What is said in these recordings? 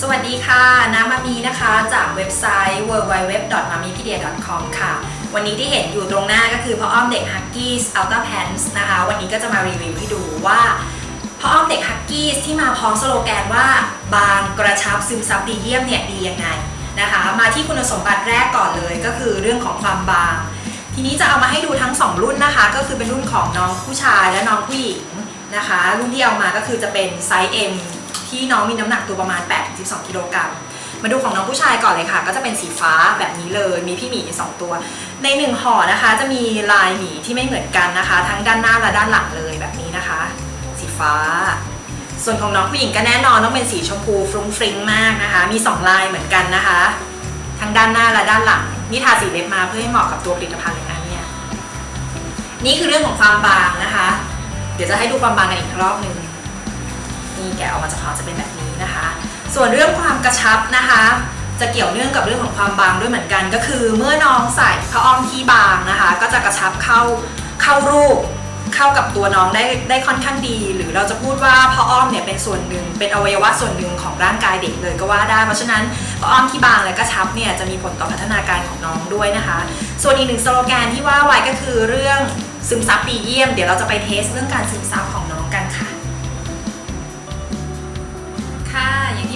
สวัสดีค่ะ น้ำมามีนะคะ จากเว็บไซต์ www.mamipedia.com ค่ะ วันนี้ที่เห็นอยู่ตรงหน้าก็คือพ่ออ้อมเด็ก Huggies Ultra Pants นะคะ วันนี้ก็จะมารีวิวให้ดูว่าพ่ออ้อมเด็ก Huggies ที่มาพร้อมสโลแกนว่า บางกระชับซึมซับดีเยี่ยมเนี่ยดียังไงนะคะ มาที่คุณสมบัติแรกก่อนเลยก็คือเรื่องของความบาง ทีนี้จะเอามาให้ดูทั้ง 2 รุ่นนะคะ ก็คือเป็นรุ่นของน้องผู้ชายและน้องผู้หญิงนะคะ รุ่นที่เอามาก็คือจะเป็นไซส์ M ที่น้องมีน้ำหนักตัวประมาณ 8-12 กิโลกรัมมาดูของน้องผู้ชายก่อนเลยค่ะ ก็จะเป็นสีฟ้าแบบนี้เลยมีพี่หมี2ตัว ในหนึ่งห่อนะคะ จะมีลายหมีที่ไม่เหมือนกันนะคะ ทั้งด้านหน้าและด้านหลังเลยแบบนี้นะคะ สีฟ้า ส่วนของน้องผู้หญิงก็แน่นอนต้องเป็นสีชมพูฟรุ้งฟริ้งมากนะคะ มี 2 ลายเหมือนกันนะคะ ทั้งด้านหน้าและด้านหลังนี่ทาสีเล็บมาเพื่อให้เหมาะกับตัวผลิตภัณฑ์เลยนะเนี่ยนี่คือเรื่องของความบางนะคะ เดี๋ยวจะให้ดูความบางกันอีกรอบหนึ่ง นี่แกะออกมาจากห่อจะเป็นแบบนี้นะคะ ส่วนเรื่องความกระชับนะคะ จะเกี่ยวเนื่องกับเรื่องของความบางด้วยเหมือนกัน ก็คือเมื่อน้องใส่ผ้าอ้อมที่บางนะคะ ก็จะกระชับเข้าเข้ารูปเข้ากับตัวน้องได้ได้ค่อนข้างดี หรือเราจะพูดว่าผ้าอ้อมเนี่ยเป็นส่วนหนึ่ง เป็นอวัยวะส่วนหนึ่งของร่างกายเด็กเลยก็ว่าได้ เพราะฉะนั้นผ้าอ้อมที่บางและกระชับเนี่ยจะมีผลต่อพัฒนาการของน้องด้วยนะคะ ส่วนอีกหนึ่งสโลแกนที่ว่าไว้ก็คือเรื่องซึมซับดีเยี่ยม เดี๋ยวเราจะไปเทสเรื่องการซึมซับของน้อง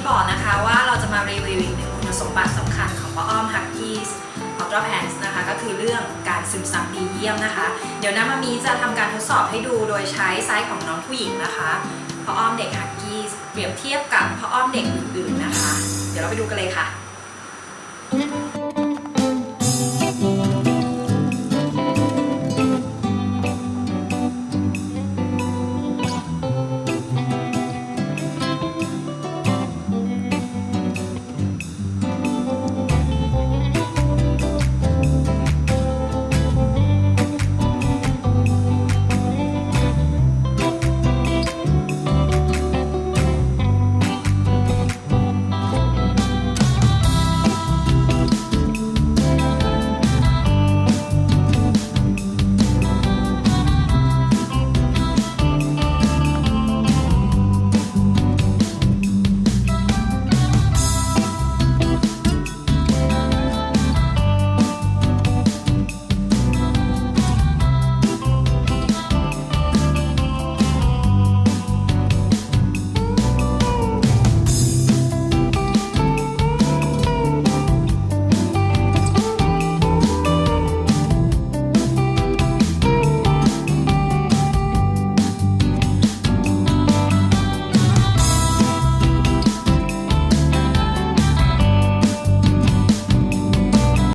บอกนะคะว่าเราจะมารีวิวอีกหนึ่งคุณสมบัติสำคัญของป้าอ้อม Huggies Ultra Pants นะคะก็คือเรื่องการซึมซับดีเยี่ยมนะคะ เดี๋ยวน้ามามีจะทำการทดสอบให้ดูโดยใช้ไซส์ของน้องผู้หญิงนะคะพ่ออ้อมเด็กฮักกี้เปรียบเทียบกับพ่ออ้อมเด็กอื่นๆนะคะ เดี๋ยวเราไปดูกันเลยค่ะ